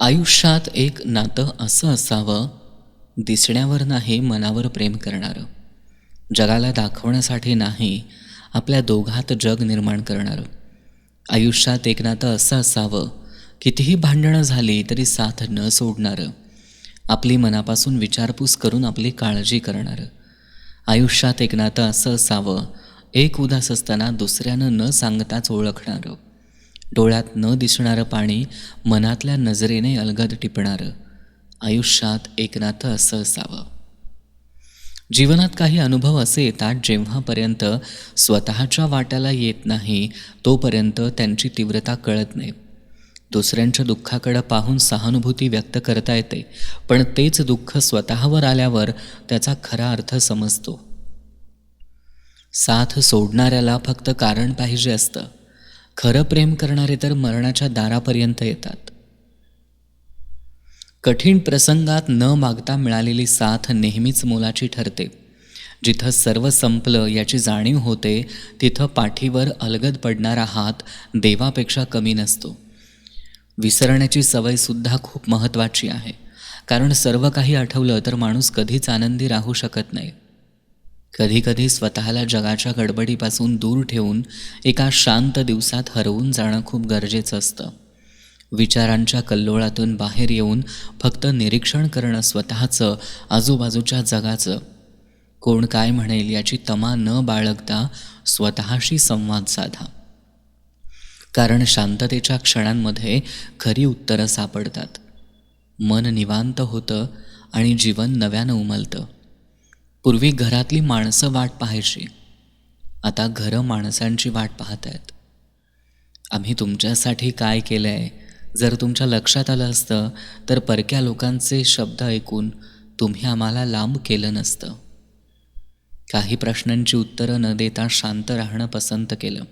आयुष्यात एक नातं असं असावं दिसण्यावर नाही मनावर प्रेम करणारं. जगाला दाखवण्यासाठी नाही आपल्या दोघात जग निर्माण करणारं. आयुष्यात एक नातं असं असावं कितीही भांडणं झाली तरी साथ न सोडणारं. आपली मनापासून विचारपूस करून आपली काळजी करणारं. आयुष्यात एक नातं असं असावं एक उदास असताना दुसऱ्यानं न सांगताच ओळखणारं. डोळ्यात न दिसणारं पाणी मनातल्या नजरेने अलगद टिपणारं. आयुष्यात एकनाथ असं असावं. जीवनात काही अनुभव असे येतात जेव्हापर्यंत स्वतःच्या वाट्याला येत नाही तोपर्यंत त्यांची तीव्रता कळत नाही. दुसऱ्यांच्या दुःखाकडं पाहून सहानुभूती व्यक्त करता येते पण तेच दुःख स्वतःवर आल्यावर त्याचा खरा अर्थ समजतो. साथ सोडणाऱ्याला फक्त कारण पाहिजे असतं. खरं प्रेम करणारे तर मरणाच्या दारापर्यंत येतात. कठीण प्रसंगात न मागता मिळालेली साथ नेहमीच मोलाची ठरते. जिथं सर्व संपलं याची जाणीव होते तिथं पाठीवर अलगद पडणारा हात देवापेक्षा कमी नसतो. विसरण्याची सवयसुद्धा खूप महत्त्वाची आहे. कारण सर्व काही आठवलं तर माणूस कधीच आनंदी राहू शकत नाही. कधीकधी स्वतःला जगाच्या गडबडीपासून दूर ठेवून एका शांत दिवसात हरवून जाणं खूप गरजेचं असतं. विचारांच्या कल्लोळातून बाहेर येऊन फक्त निरीक्षण करणं स्वतःचं आजूबाजूच्या जगाचं. कोण काय म्हणेल याची तमा न बाळगता स्वतःशी संवाद साधा. कारण शांततेच्या क्षणांमध्ये खरी उत्तरं सापडतात. मन निवांत होतं आणि जीवन नव्यानं उमलतं. पूर्वी घरातली माणसं वाट पाहायची. आता घरं माणसांची वाट पाहत आहेत. आम्ही तुमच्यासाठी काय केलं आहे जर तुमच्या लक्षात आलं असतं तर परक्या लोकांचे शब्द ऐकून तुम्ही आम्हाला लांब केलं नसतं. काही प्रश्नांची उत्तरं न देता शांत राहणं पसंत केलं.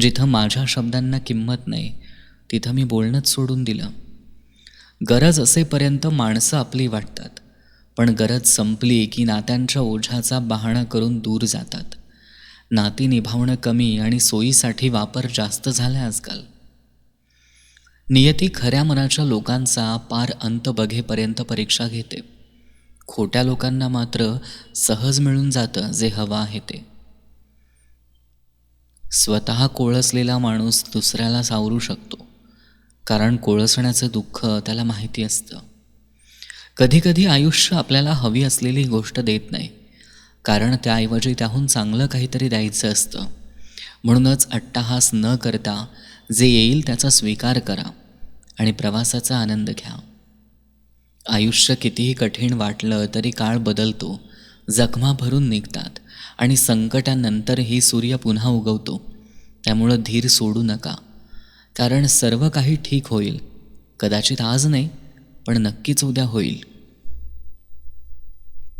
जिथं माझ्या शब्दांना किंमत नाही तिथं मी बोलणंच सोडून दिलं. गरज असेपर्यंत माणसं आपली वाटतात. पण गरज संपली की नात्यांच्या ओझ्याचा बहाणा करून दूर जातात. नाती निभावणं कमी आणि सोयीसाठी वापर जास्त झाला आजकाल. नियती खऱ्या मनाच्या लोकांचा पार अंत बघेपर्यंत परीक्षा घेते. खोट्या लोकांना मात्र सहज मिळून जातं जे हवं आहे ते. स्वतः कोळसलेला माणूस दुसऱ्याला सावरू शकतो. कारण कोळसण्याचं दुःख त्याला माहिती असतं. कधीकधी आयुष्य आपल्याला हवी असलेली गोष्ट देत नाही. कारण त्याऐवजी त्याहून चांगलं काहीतरी द्यायचं असतं. म्हणूनच अट्टाहास न करता जे येईल त्याचा स्वीकार करा आणि प्रवासाचा आनंद घ्या. आयुष्य कितीही कठीण वाटलं तरी काळ बदलतो जखमा भरून निघतात आणि संकटानंतरही सूर्य पुन्हा उगवतो. त्यामुळं धीर सोडू नका. कारण सर्व काही ठीक होईल. कदाचित आज नाही पण नक्कीच उद्या होईल.